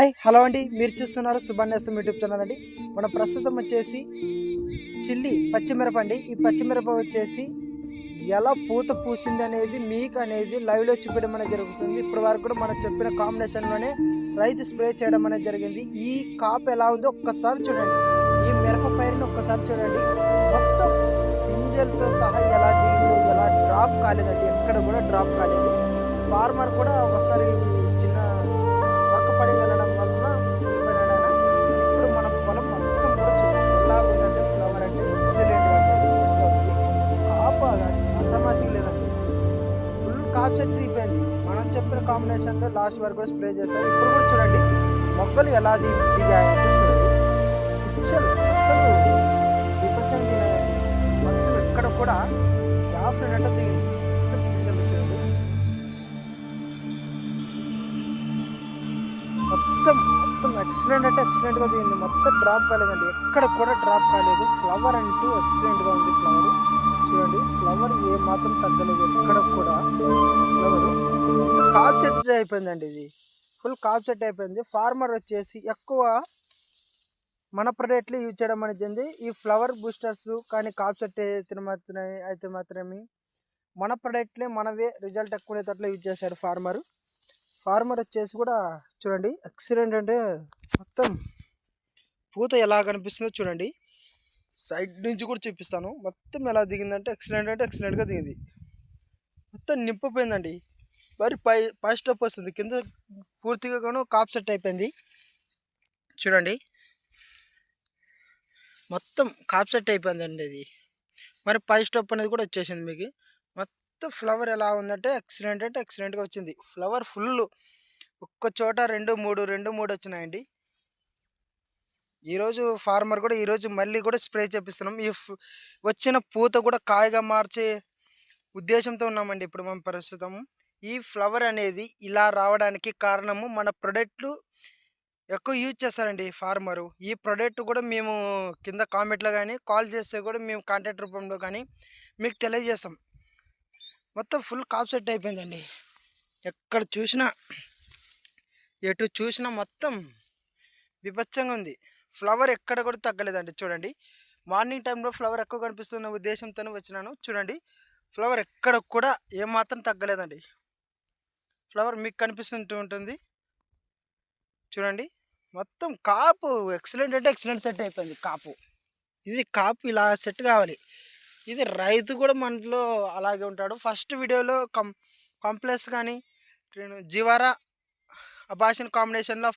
Hi hello అండి. మీరు చూస్తున్నారు సుబన్యాసం యూట్యూబ్ ఛానల్ అండి. మన ప్రస్తుతం వచ్చేసి చిల్లి పచ్చిమిరప అండి. ఈ పచ్చిమిరప వచ్చేసి ఎలా పూత పూసింది అనేది మీకు అనేది లైవ్లో చూపించడం అనేది జరుగుతుంది. ఇప్పటి వరకు కూడా మనం చెప్పిన కాంబినేషన్లోనే రైతు స్ప్రే చేయడం అనేది జరిగింది. ఈ కాప్ ఎలా ఉందో ఒక్కసారి చూడండి. ఈ మిరప పైరుని ఒక్కసారి చూడండి. మొత్తం గింజలతో సహా ఎలా దిగిందో ఎలా డ్రాప్ కాలేదండి. ఎక్కడ కూడా డ్రాప్ కాలేదు. ఫార్మర్ కూడా ఒకసారి కాపు చెట్టు తీపోయింది మనం చెప్పిన కాంబినేషన్లో లాస్ట్ వరకు కూడా స్ప్రే చేశారు. ఇప్పుడు కూడా చూడండి. మొక్కలు ఎలా ది దిగాయంటే చూడండి. పిచ్చలు అస్సలు విపచ్చంగా తినాయండి మొత్తం ఎక్కడ కూడా యాఫ్ అయినట్టు దిగింది మొత్తం మొత్తం మొత్తం ఎక్సలెంట్ అంటే ఎక్సలెంట్ దిగింది మొత్తం డ్రాప్ కాలేదండి. ఎక్కడ కూడా డ్రాప్ కాలేదు. ఫ్లవర్ అంటూ ఎక్సలెంట్గా ఉంది. ఫ్లవర్ చూడండి. ఫ్లవర్ ఏ మాత్రం తగ్గలేదు. ఎక్కడ కాప్ సెట్ అయిపోయిందండి ఇది. ఫుల్ కాప్ సెట్ అయిపోయింది. ఫార్మర్ వచ్చేసి ఎక్కువ మన ప్రొడక్ట్లు యూజ్ చేయడం అనేది ఈ ఫ్లవర్ బూస్టర్స్ కానీ కాప్ సెట్ అయితే మాత్రమే అయితే మాత్రమే మన ప్రొడక్ట్లే మనవే రిజల్ట్ ఎక్కువ ఉండేటట్లు యూజ్ చేశాడు ఫార్మర్. ఫార్మర్ వచ్చేసి కూడా చూడండి ఎక్సలెంట్ అంటే మొత్తం పూత ఎలా కనిపిస్తుందో చూడండి. సైడ్ నుంచి కూడా చూపిస్తాను. మొత్తం ఎలా దిగిందంటే ఎక్సలెంట్ అంటే ఎక్సలెంట్గా దిగింది. మొత్తం నింపిపోయిందండి. మరి పై పై స్టెప్ వస్తుంది. కింద పూర్తిగా కూడా కాప్ సెట్ అయిపోయింది. చూడండి. మొత్తం కాప్ సెట్ అయిపోయిందండి అది మరి పై స్టెప్ అనేది కూడా వచ్చేసింది మీకు. మొత్తం ఫ్లవర్ ఎలా ఉందంటే ఎక్సలెంట్ అంటే ఎక్సలెంట్గా వచ్చింది. ఫ్లవర్ ఫుల్ ఒక్క చోట రెండు మూడు రెండు మూడు వచ్చినాయండి. ఈరోజు ఫార్మర్ కూడా ఈరోజు మళ్ళీ కూడా స్ప్రే చేపిస్తున్నాం. ఈ వచ్చిన పూత కూడా కాయగా మార్చే ఉద్దేశంతో ఉన్నామండి. ఇప్పుడు మనం ప్రస్తుతం ఈ ఫ్లవర్ అనేది ఇలా రావడానికి కారణము మన ప్రొడక్ట్లు ఎక్కువ యూజ్ చేస్తారండి ఫార్మరు. ఈ ప్రొడక్ట్ కూడా మేము కింద కామెంట్లో కానీ కాల్ చేస్తే కూడా మేము కాంటాక్ట్ రూపంలో కానీ మీకు తెలియజేస్తాం. మొత్తం ఫుల్ కాప్ సెట్ అయిపోయిందండి. ఎక్కడ చూసినా ఎటు చూసినా మొత్తం విపచ్చంగా ఉంది. ఫ్లవర్ ఎక్కడ కూడా తగ్గలేదండి. చూడండి. మార్నింగ్ టైంలో ఫ్లవర్ ఎక్కువ కనిపిస్తున్న ఉద్దేశంతోనే వచ్చినాను. చూడండి. ఫ్లవర్ ఎక్కడ కూడా ఏమాత్రం తగ్గలేదండి. ఫ్లవర్ మీకు కనిపిస్తుంటూ ఉంటుంది. చూడండి. మొత్తం కాపు ఎక్సలెంట్ అంటే ఎక్సలెంట్ సెట్ అయిపోయింది కాపు. ఇది కాపు ఇలా సెట్ కావాలి. ఇది రైతు కూడా మనలో అలాగే ఉంటాడు. ఫస్ట్ వీడియోలో కం కాంప్లెక్స్ కానీ జీవారా అబాషన్ కాంబినేషన్లో